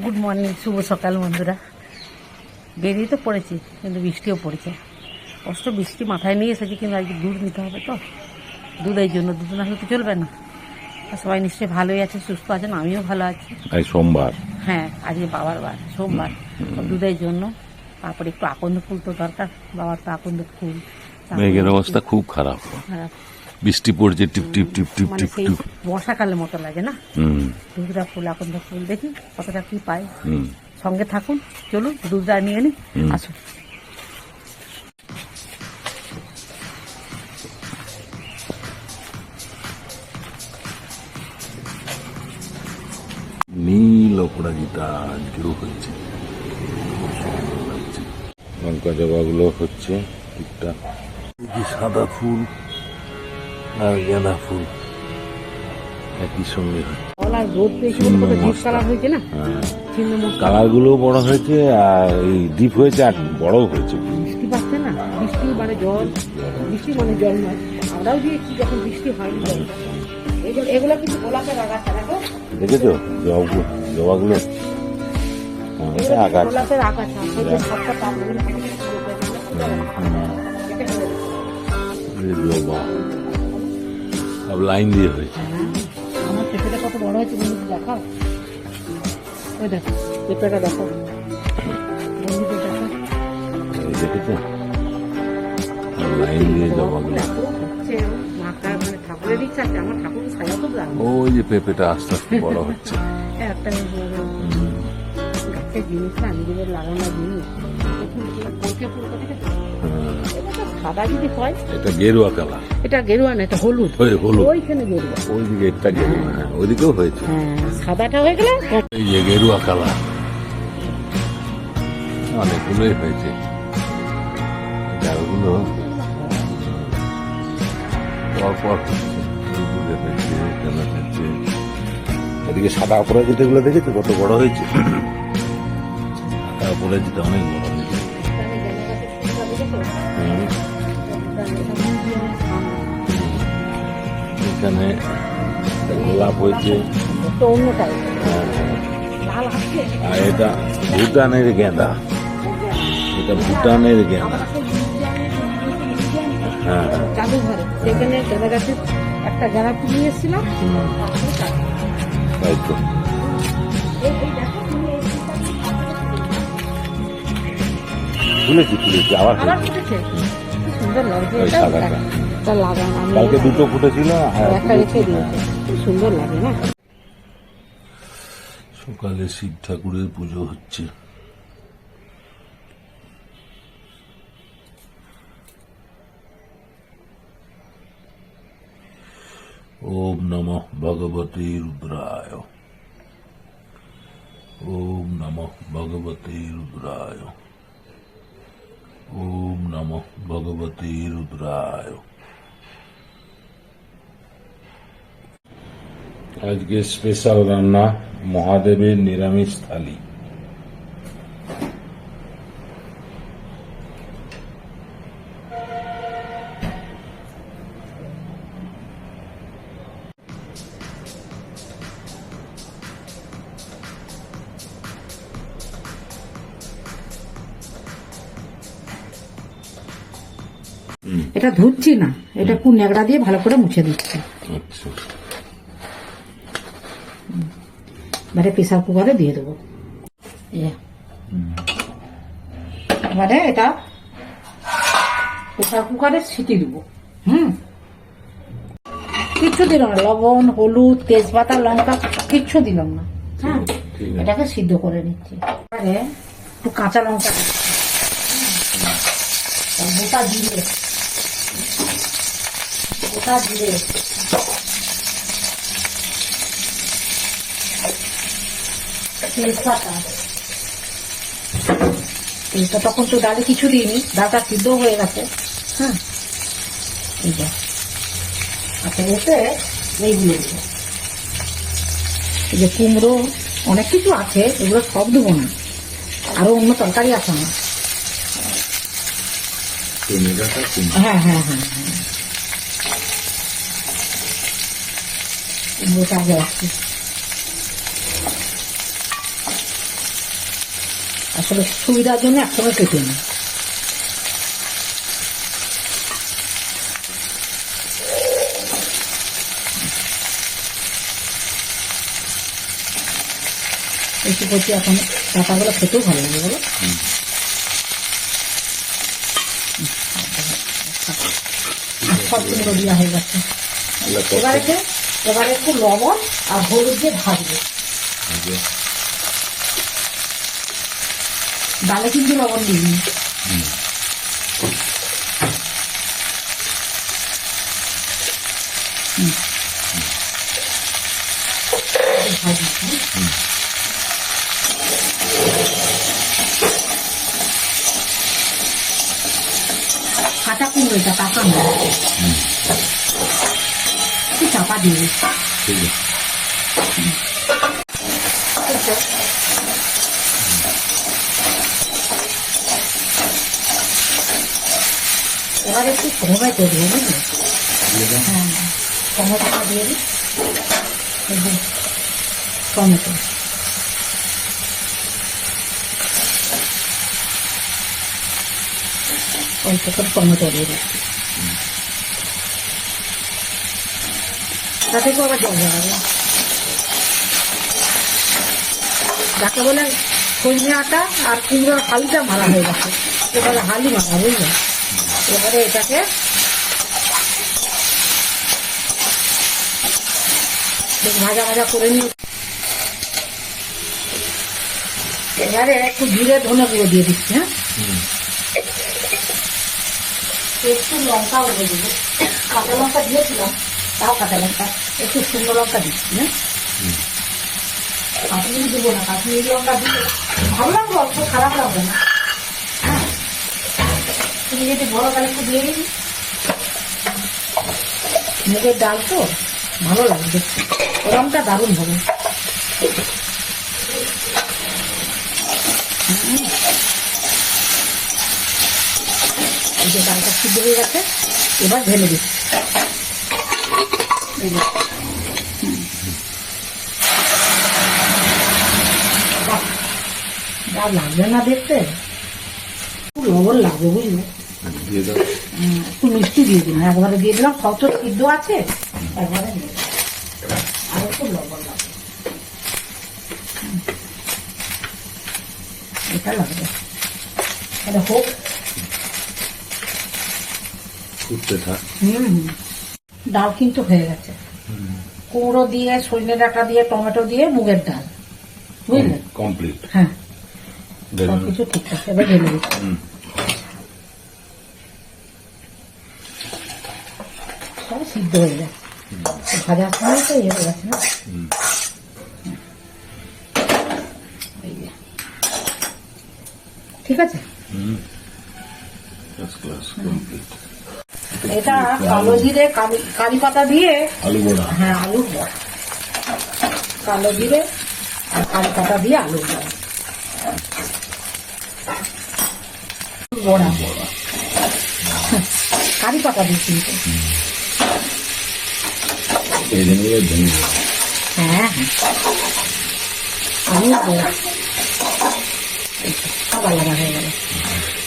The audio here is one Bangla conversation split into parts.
গুড মর্নিং শুভ সকাল বন্ধুরা। বেরিয়ে তো পড়েছি কিন্তু বৃষ্টিও পড়েছে। অবশ্য বৃষ্টি মাথায় নিয়ে এসেছি কিন্তু আজকে দুধ নিতে হবে তো। দুধের জন্য দুধ না হলে তো চলবে না। আর সবাই নিশ্চয়ই ভালোই আছে সুস্থ আছেন আমিও ভালো আছি। আজ সোমবার। হ্যাঁ আজকে বাবার বার সোমবার। দুধের জন্য তারপরে একটু আকন্দ ফুল তো দরকার বাবার তো আকন্দ ফুল। মেঘের অবস্থা খুব খারাপ। হ্যাঁ, বৃষ্টি পড়ছে টিপ টিপ টিপ টিপ মানে টিপ টিপ। বর্ষাকালের মতো লাগে না? হুম। দুধটা ফুল আকন্দ ফুল দেখি কতটা কি পাই হুম। সঙ্গে থাকুন চলুন দুধটা নিয়ে নিই আসুন। নীল অপরাজিতা আজকেও হয়েছে। লঙ্কা জবাগুলো হচ্ছে ঠিকঠাক। সাদা ফুল আর গাঁদা ফুল একই সঙ্গে কলার হ্যাঁ। গুলো বড় হয়েছে আর এই ডিপ হয়েছে আর বড় হয়েছে। বৃষ্টি পাচ্ছে না? বৃষ্টি মানে জল। বৃষ্টি মানে জল নয়। আমরাও দিয়েছি যখন বৃষ্টি হয়নি এগুলো কিন্তু গোলাপের আগাছা দেখো। দেখেছ? জবাগুলো জবাগুলো হ্যাঁ, আগাছা। গোলাপের আগাছা। ওই যে সবটা পাবলিক এই জবা। সব লাইন দিয়ে হয়েছে। আমার পেঁপেটা কত বড় হয়েছে বন্ধু দেখাও। ওই দেখো পেঁপেটা দেখো। বন্ধুদের দেখো দেখেছ লাইন দিয়ে জবাগুলো মানে ওই যে পেঁপেটা আস্তে আস্তে বড় হচ্ছে। একটা গাছের জিনিস না নিজেদের লাগানো জিনিস? হ্যাঁ, সাদা যদি হয় এটা গেরুয়া কালার এটা গেরুয়া না এটা হলুদ। ওই হলুদ। ওইখানে গেরুয়া। ওই দিকে একটা গেরুয়া হ্যাঁ ওইদিকেও হয়েছে। হ্যাঁ সাদাটা হয়ে গেলে এই যে গেরুয়া কালার অনেকগুলোই হয়েছে। যারগুলো পর পর হচ্ছে এদিকে সাদা অপরাজিতগুলো দেখেছ? কত বড় হয়েছে? সাদা অপরাজিত অনেক বড়। এখানে গোলাপ হয়েছে। হ্যাঁ, হ্যাঁ। আর এটা ভুটানের গেঁদা। এটা ভুটানের গেঁদা। হ্যাঁ। সেখানে গাঁদা গাছের একটা গাঁদা ফুল এসেছিলাম তাই তো। তুলেছি তুলেছি আবার আবার এটা লাগান আমি কালকে দুটো ফুটেছিল একটা রেখে দিয়েছি। সুন্দর লাগে না? সকালে শিব ঠাকুরের পুজো হচ্ছে। ওম নম ভগবতে রুদ্রায়। ওম নম ভগবতে রুদ্রায়। ওম নম ভগবতে রুদ্রায়। আজকে স্পেশাল রান্না মহাদেবের নিরামিষ থালি। এটা ধুচ্ছি না এটা একটু ন্যাকড়া দিয়ে ভালো করে মুছে দিচ্ছি। আচ্ছা। এবারে প্রেসার কুকারে দিয়ে দেবো। এবারে এটা প্রেসার কুকারে সিটি দেবো। হুম। কিচ্ছু দিলাম না লবণ হলুদ তেজপাতা লঙ্কা কিচ্ছু দিলাম না। হ্যাঁ এটাকে সিদ্ধ করে নিচ্ছি। এবারে একটু কাঁচা লঙ্কা গোটা জিরে। গোটা জিরে। তেজপাতা তখন তো ডালে কিছু দিইনি ডালটা সিদ্ধ হয়ে গেছে। হ্যাঁ। যে। আচ্ছা এতে এইগুলো দেবো। এই যে কুমড়ো অনেক কিছু আছে এগুলো সব দেবো না। আরও অন্য তরকারি আছে আমার। হ্যাঁ হ্যাঁ হ্যাঁ হ্যাঁ। কুমড়োটা আগে রাখছি। আসলে সুবিধার জন্য একসঙ্গে কেটে নিই। একটু করছি এখন ডাটাগুলো খেতেও ভালো লাগে বলো। সব কুমড়ো দেওয়া হয়ে গেছে। এবার এবার একটু লবণ আর হলুদ দিয়ে ভাজবো। ডালে কিন্তু লবণ দিইনি? কাঁচা কুমড়ো এটা নয় চাপা দিয়ে ঠিক আছে। এবার একটু টমেটো দিয়ে বুঝলি দিয়ে দাও। হ্যাঁ টমেটোটা দিয়ে দিই। টমেটো। অল্প করে টমেটো দিয়ে তাতে তো আবার জল হবে যাকে বলে সজনে আটা আর কুমড়োর হালিটা মারা হয়ে গেছে। এবারে হালি মারা বুঝলে এবারে এটাকে বেশ ভাজা ভাজা করে নিয়ে এবারে একটু জিরে ধনে গুঁড়ো দিয়ে দিচ্ছি হ্যাঁ? একটু লঙ্কা দিয়ে দেবো। কাঁচা লঙ্কা দিয়েছিলাম তাও কাঁচা লঙ্কা। একটু শুকনো লঙ্কা দিচ্ছি হ্যাঁ। কাশ্মীরি দেবো না কাশ্মীরি লঙ্কা দিলে ভালো লাগবে অল্প খারাপ লাগবে না। তুমি যদি বড় তাহলে একটু দিয়ে দিবি মুগের ডাল তো, ভালো লাগবে রংটা দারুণ হবে। যে ডালটা সিদ্ধ হয়ে গেছে, এবার ঢেলে দিচ্ছি। যা। লাগবে না দেখতে। লবণ লাগবে, বুঝলে? দিয়ে দাও। একটু মিষ্টি দিয়ে দিলাম একবারে দিয়ে দিলাম। সব তো সিদ্ধ আছে একবারে দিয়ে আর একটু লবণ লাগবে এটা লাগবে। এটা হোক। ফুটতে থাক। হুম হুম। ডাল কিন্তু হয়ে গেছে। কুমড়ো দিয়ে সজনে ডাটা দিয়ে টমেটো দিয়ে মুগের ডাল। বুঝলে? কমপ্লিট হ্যাঁ। সবকিছু সব কিছু ঠিক আছে এবার ঢেলে দিচ্ছি হুম। সব সিদ্ধ হয়ে গেছে ভাজার সময় তো ইয়ে হয়ে গেছে না। ঠিক আছে এটা কালো জিরে কালি কারি পাতা দিয়ে আলু বড়া হ্যাঁ আলুর বড়া কালো জিরে আর কারি পাতা দিয়ে বড়া বড়া বড়া কারি পাতা দিয়ে কিন্তু বলে ধনে বড়া হ্যাঁ হ্যাঁ সব আলাদা হয়ে গেল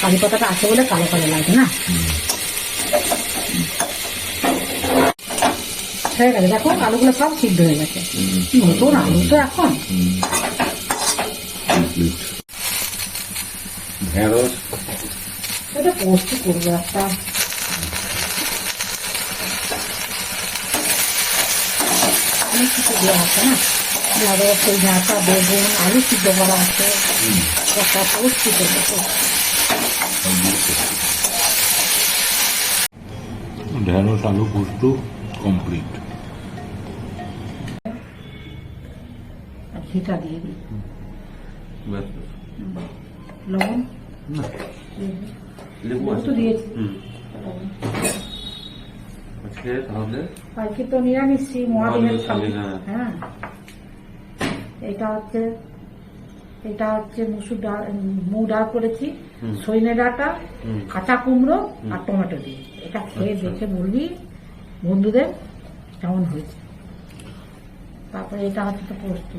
কারি পাতাটা আছে বলে কালো কালো লাগে না হয়ে গেছে দেখো আলুগুলো সব সিদ্ধ হয়ে গেছে নতুন আলু তো এখন ঢেঁড়স এটা পোস্ট করব একটা অনেক কিছু দেওয়া আছে না ঢেঁড়স ওই ঝাঁটা বেগুন আলু সিদ্ধ করা আছে। একটা পোস্ট করব ঢেঁড়স আলু পোস্ত কমপ্লিট ঘিটা দিয়ে দিই লবণ লেবু লেবু তো দিয়েছি। আজকে তাহলে? আজকে তো নিরামিষ মহাদেবের হ্যাঁ। হ্যাঁ। এটা হচ্ছে এটা হচ্ছে মুসুর ডাল মুগ ডাল করেছি। সইনে ডাটা। কাঁচা কুমড়ো আর টমেটো দিয়ে। এটা খেয়ে আচ্ছা। দেখে বলবি বন্ধুদের কেমন হয়েছে। তারপরে এটা হচ্ছে তো পোস্ত।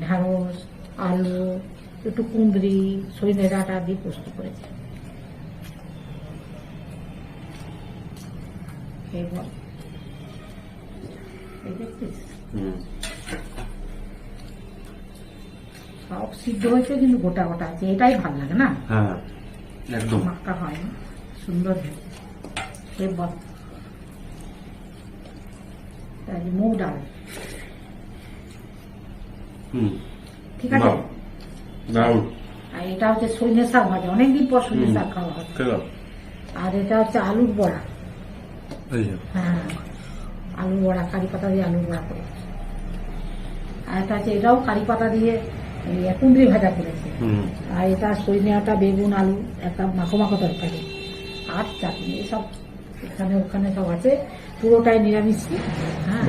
ঢ্যাঁড়স আলু একটু কুঁদরি সজনে ডাঁটা দিয়ে পোস্ত করেছি। বল। সব সিদ্ধ হয়েছে কিন্তু গোটা গোটা আছে। এটাই ভালো লাগে না? হ্যাঁ একদম। হয় না। সুন্দর হয়েছে এই বল। মুগ ডাল। হুম। ঠিক আছে? দারুণ। আর এটা হচ্ছে সজনে শাক ভাজা। অনেকদিন পর সজনে শাক খাওয়া হয় আর এটা হচ্ছে আলুর বড়া। হ্যাঁ আলুর বড়া কারি পাতা দিয়ে আলু বড়া করে আর এটা হচ্ছে এটাও কারি পাতা দিয়ে কুঁদরি ভাজা করেছে। আর এটা সজনে আটা বেগুন আলু একটা মাখো মাখো তরকারি আর চাটনি এসব এখানে ওখানে সব আছে। পুরোটাই নিরামিষ হ্যাঁ।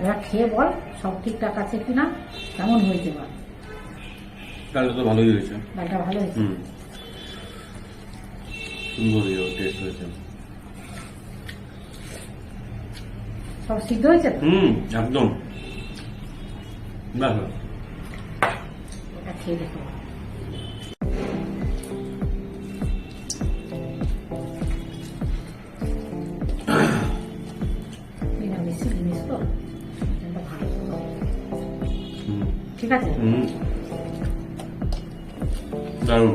এবার খেয়ে বল সব ঠিকঠাক আছে কিনা কেমন হয়েছে বল? তো ভালোই হয়েছে। ডালটা ভালো হয়েছে? সুন্দর টেস্ট হয়েছে। সব সিদ্ধ হয়েছে হুম একদম। ভালো এটা খেয়ে দেখো। ঠিক আছে? হুম। দারুণ।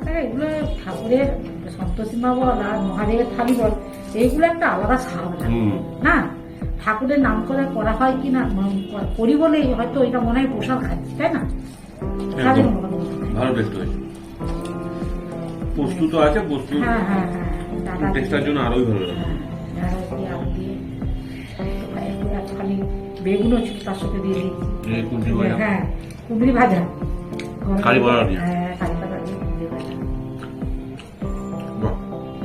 আরে এগুলো ঠাকুরের সন্তোষীমা বল আর মহাদেবের থালি বল। এইগুলো একটা আলাদা স্বাদ না? ঠাকুরের নাম করে করা হয় কি না করি বলেই হয়তো এটা মনে হয় প্রসাদ খাচ্ছি তাই না। ভালো টেস্ট হয়েছে। পোস্ত তো আছে পোস্ত হ্যাঁ হ্যাঁ হ্যাঁ জন্য আরোই ভালো লাগে। হ্যাঁ, বেগুনও তার সাথে দিয়ে দিয়েছি ভাজা। হ্যাঁ কুমড়ি ভাজা। কারি পাতা হ্যাঁ কারি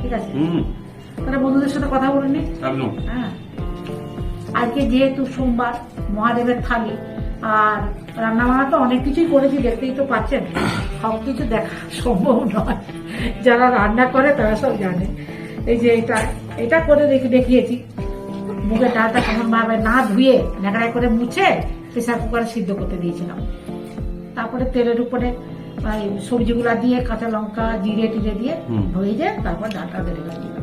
ঠিক আছে? হুম। তাহলে বন্ধুদের সাথে কথা বলে নি হ্যাঁ। আজকে যেহেতু সোমবার মহাদেবের থালি আর রান্না বান্না তো অনেক কিছুই করেছি দেখতেই তো পাচ্ছেন। সব কিছু দেখা সম্ভব নয়। যারা রান্না করে তারা সব জানে। এই যে এটা এটা করে দেখে দেখিয়েছি। মুখে ডালটা কেমন ভাবে না ধুয়ে ন্যাকড়ায় করে মুছে প্রেসার কুকারে সিদ্ধ করতে দিয়েছিলাম। তারপরে তেলের উপরে সবজিগুলা দিয়ে কাঁচা লঙ্কা জিরে টিরে দিয়ে। ধুয়ে দিয়ে তারপর ডালটা বেড়ে দিলাম।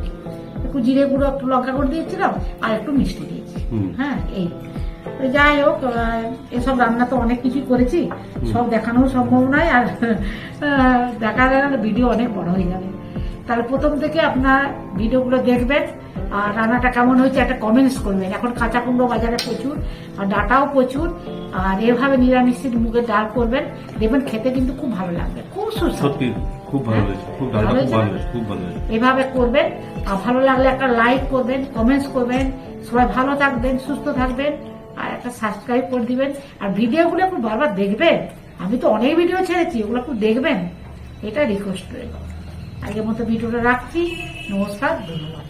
একটু জিরে গুঁড়ো একটু লঙ্কা গুঁড়ো দিয়েছিলাম আর একটু মিষ্টি দিয়েছি। হ্যাঁ এই। যাই হোক এসব রান্না তো অনেক কিছুই করেছি। সব দেখানো সম্ভব নয় আর দেখা যায় ভিডিও অনেক বড় হয়ে যাবে। তাহলে প্রথম থেকে আপনার ভিডিওগুলো দেখবেন আর রান্নাটা কেমন হয়েছে একটা কমেন্টস করবেন। এখন কাঁচা কুমড়ো বাজারে প্রচুর আর ডাটাও প্রচুর আর এভাবে নিরামিষের মুগের ডাল করবেন দেখবেন খেতে কিন্তু খুব ভালো লাগবে। খুব সুস্বাদু। খুব ভালো হয়েছে খুব ভালো খুব ভালো হয়েছে? হয়েছে খুব ভালো হয়েছে। এভাবে করবেন আর ভালো লাগলে একটা লাইক করবেন কমেন্টস করবেন। সবাই ভালো থাকবেন সুস্থ থাকবেন আর একটা সাবস্ক্রাইব করে দিবেন। আর ভিডিওগুলো একটু বারবার দেখবেন। আমি তো অনেক ভিডিও ছেড়েছি ওগুলো একটু দেখবেন। এটা রিকোয়েস্ট রইল। আগের মতো ভিডিওটা রাখছি। নমস্কার ধন্যবাদ।